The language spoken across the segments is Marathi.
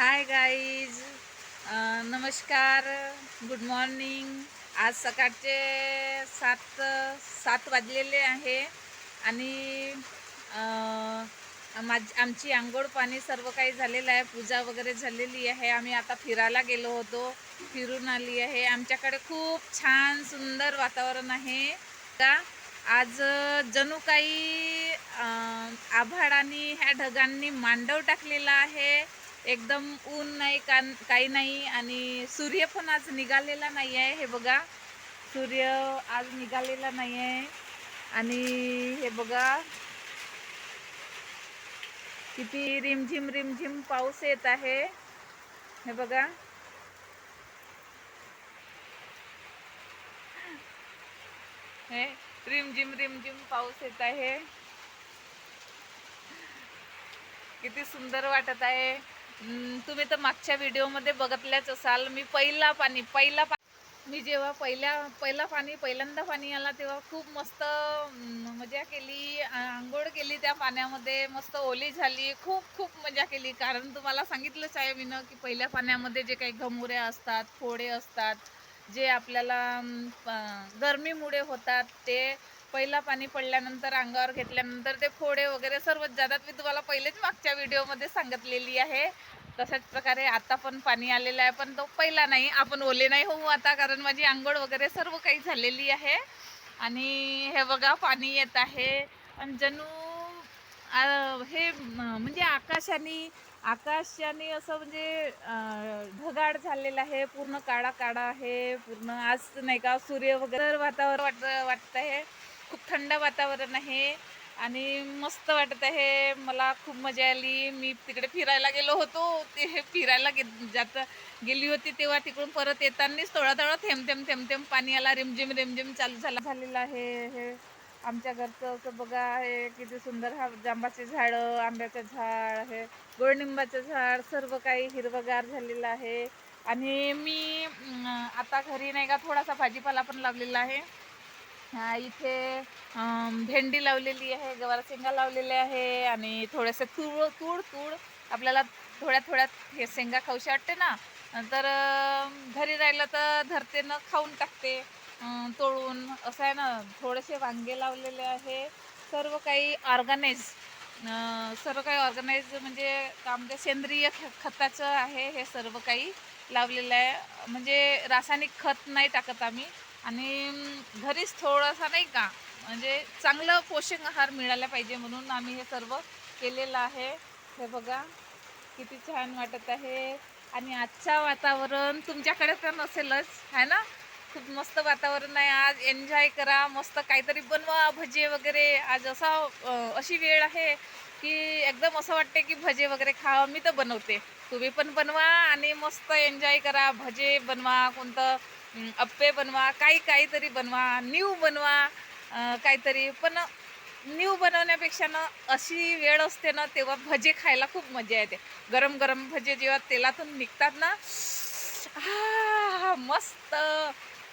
हाय गाईज नमस्कार. गुड मॉर्निंग आज सकाळचे सात सात वाजलेले आहे आणि माझ आमची आंघोळ पाणी सर्व काही झालेलं आहे. पूजा वगैरे झालेली आहे. आम्ही आता फिरायला गेलो होतो. फिरून आली आहे. आमच्याकडे खूप छान सुंदर वातावरण आहे. का? आज जणू काही अं, आभाळ आणि ह्या ढगांनी मांडव टाकलेला आहे. एकदम ऊन नाही का काही नाही आणि सूर्य पण आज निघालेला नाही आहे. हे बघा सूर्य आज निघालेला नाही आहे. आणि हे बघा किती रिमझिम रिमझिम पाऊस येत आहे. हे बघा. हे रिमझिम रिमझिम पाऊस येत आहे. किती सुंदर वाटत आहे. तुम्ही तर मागच्या व्हिडिओमध्ये बघितल्याच असाल. मी पहिला पाणी पहिला पा मी जेव्हा पहिल्या पहिला पाणी पहिल्यांदा पाणी आला तेव्हा खूप मस्त मजा केली आंघोळ केली त्या पाण्यामध्ये मस्त ओली झाली खूप खूप मजा केली. कारण तुम्हाला सांगितलंच आहे मी की पहिल्या पाण्यामध्ये जे काही घमुऱ्या असतात फोडे असतात जे आपल्याला गरमीमुळे होतात ते पहिला पाणी पडल्यानंतर अंगावर घेतल्यानंतर ते फोडे वगैरे सर्वच जातात. मी तुम्हाला पहिलेच मागच्या व्हिडिओमध्ये सांगितलेली आहे. तशाच प्रकारे आता पण पाणी आलेलं आहे पण तो पहिला नाही. आपण ओले नाही होऊ आता कारण माझी आंघोळ वगैरे सर्व काही झालेली आहे. आणि हे बघा पाणी येत आहे. आणि जणू हे म्हणजे आकाशाने आकाशाने असं म्हणजे ढगाड ढगाळ झालेलं आहे. पूर्ण काळा काळा आहे. पूर्ण आज नाही का सूर्य वगैरे वातावरण वाट वाटत आहे खूप थंड वातावरण आहे आणि मस्त वाटत आहे. मला खूप मजा आली. मी तिकडे फिरायला गेलो होतो. ते फिरायला गे जात गेली होती तेव्हा तिकडून परत येतानाच थोडा थोडा थेंब थेंब थेंब थेंब पाणी आला. रिमझिम रिमझिम चालू झाला. झालेलं आहे. हे आमच्या घरचं असं बघा हे किती सुंदर हा जांबाचे झाडं आंब्याचं झाड हे गोडनिंबाचं झाड सर्व काही हिरवगार झालेलं आहे. आणि मी आता घरी नाही का थोडासा भाजीपाला पण लावलेला आहे. हा, इथे भेंडी लावलेली आहे गवार शेंगा लावलेल्या आहे आणि थोडेसे तूळ तूळ तूळ आपल्याला थोड्या थोड्यात हे शेंगा खाऊशी वाटते ना? तर घरी राहिलं तर धरते न खाऊन टाकते तोळून तोडून. असं आहे ना थोडेसे वांगे लावलेले आहे. सर्व काही ऑर्गनाइज सर्व काही ऑर्गनाइज म्हणजे का म्हणजे सेंद्रिय ख- खताचं आहे हे सर्व काही लावलेलं आहे. म्हणजे रासायनिक खत नाही टाकत आम्ही. आणि घरीच थोडासा नाही का म्हणजे चांगलं पोषक आहार मिळाला पाहिजे म्हणून आम्ही हे सर्व केलेलं आहे. हे बघा किती छान वाटत आहे. आणि आजचं वातावरण तुमच्याकडे तर नसेलच आहे ना? खूप मस्त वातावरण आहे. आज एन्जॉय करा मस्त काहीतरी बनवा भजे वगैरे. आज असा अशी वेळ आहे की एकदम असं वाटते की भजे वगैरे खावं मी तर बनवते. तुम्ही पण बनवा आणि मस्त एन्जॉय करा भजे बनवा कोणतं अप्पे बनवा काही काहीतरी बनवा न्यू बनवा काहीतरी. पण न्यू बनवण्यापेक्षा ना अशी वेळ असते ना तेव्हा भजे खायला खूप मजा येते. गरम गरम भजे जेव्हा तेलातून निघतात ना हा मस्त.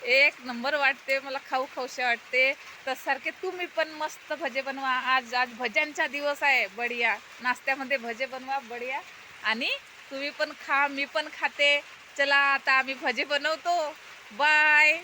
एक नंबर वाटते मला खाऊ खाऊशा वाटते. तसारखे तुम्ही पण मस्त भजे बनवा. आज आज भज्यांचा दिवस आहे बढिया. नाश्त्यामध्ये भजे बनवा बढिया. आणि तुम्ही पण खा मी पण खाते. चला आता आम्ही भजे बनवतो. Bye!